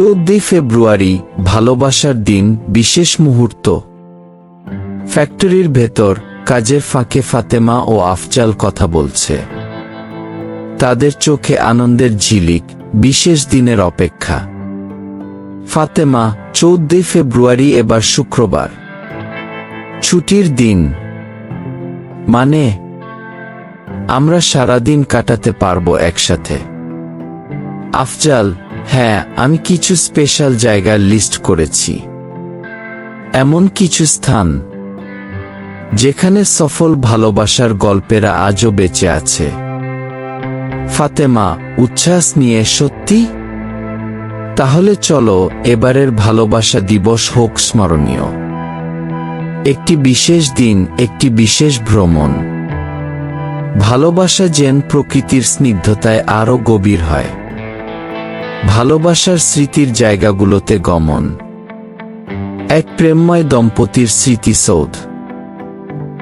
চৌদ্দই ফেব্রুয়ারি, ভালোবাসার দিন, বিশেষ মুহূর্ত। ফ্যাক্টরির ভেতর, কাজের ফাঁকে ফাতেমা ও আফজাল কথা বলছে। তাদের চোখে আনন্দের ঝিলিক, বিশেষ দিনের অপেক্ষা। ফাতেমা, চৌদ্দই ফেব্রুয়ারি এবার শুক্রবার। ছুটির দিন। মানে আমরা সারাদিন কাটাতে পারব একসাথে। আফজাল হ্যাঁ আমি কিছু স্পেশাল জায়গার লিস্ট করেছি। এমন কিছু স্থান, যেখানে সফল ভালোবাসার গল্পেরা আজও বেঁচে আছে। ফাতেমা, উচ্ছ্বাস নিয়ে, সত্যি? তাহলে চলো, এবারের ভালোবাসা দিবস হোক স্মরণীয়। একটি বিশেষ দিন, একটি বিশেষ ভ্রমণ। ভালোবাসা যেন প্রকৃতির স্নিগ্ধতায় আরও গভীর হয়। ভালোবাসার স্মৃতির জায়গাগুলোতে গমন। এক প্রেমময় দম্পতির স্মৃতিসৌধ।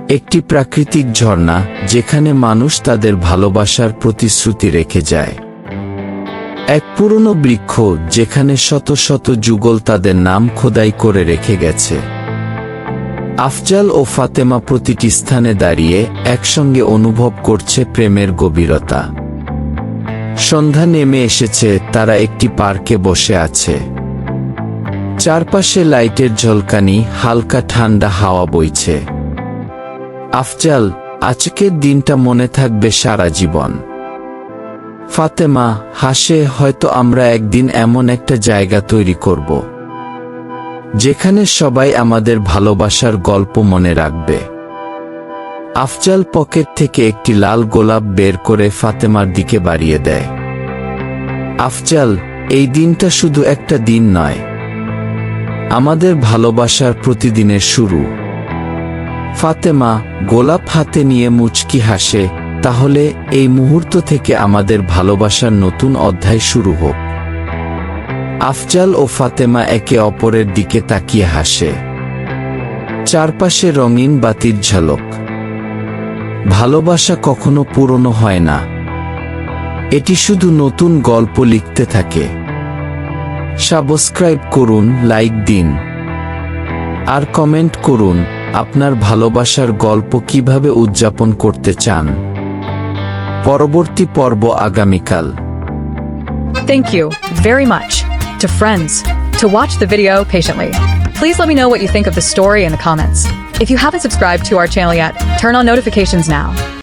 একটি প্রাকৃতিক ঝর্ণা যেখানে মানুষ তাদের ভালোবাসার প্রতিশ্রুতি রেখে যায়। এক পুরনো বৃক্ষ যেখানে শত শত যুগল তাদের নাম খোদাই করে রেখে গেছে। আফজাল ও ফাতেমা প্রতিটি স্থানে দাঁড়িয়ে একসঙ্গে অনুভব করছে প্রেমের গভীরতা। সন্ধ্যা নেমে এসেছে, তারা একটি পার্কে বসে আছে। চারপাশে লাইটের ঝলকানি, হালকা ঠান্ডা হাওয়া বইছে। আফজাল, আজকের দিনটা মনে থাকবে সারা জীবন। ফাতেমা, হাসে, হয়তো আমরা একদিন এমন একটা জায়গা তৈরি করব, যেখানে সবাই আমাদের ভালোবাসার গল্প মনে রাখবে। আফজাল পকেট থেকে একটি লাল গোলাপ বের করে ফাতেমার দিকে বাড়িয়ে দেয়। আফজাল, এই দিনটা শুধু একটা দিন নয়। আমাদের ভালোবাসার প্রতিদিনের শুরু। ফাতেমা, গোলাপ হাতে নিয়ে মুচকি হাসে, তাহলে এই মুহূর্ত থেকে আমাদের ভালোবাসার নতুন অধ্যায় শুরু হোক। আফজাল ও ফাতেমা একে অপরের দিকে তাকিয়ে হাসে। চারপাশে রঙিন বাতির ঝলক। ভালোবাসা কখনো পুরনো হয় না। এটি শুধু নতুন গল্প লিখতে থাকে। সাবস্ক্রাইব করুন, লাইক দিন। আর কমেন্ট করুন, আপনার ভালোবাসার গল্প কীভাবে উদযাপন করতে চান। পরবর্তী পর্ব আগামীকাল। Thank you very much to friends to watch the video patiently. Please let me know what you think of the story in the comments. If you haven't subscribed to our channel yet, turn on notifications now.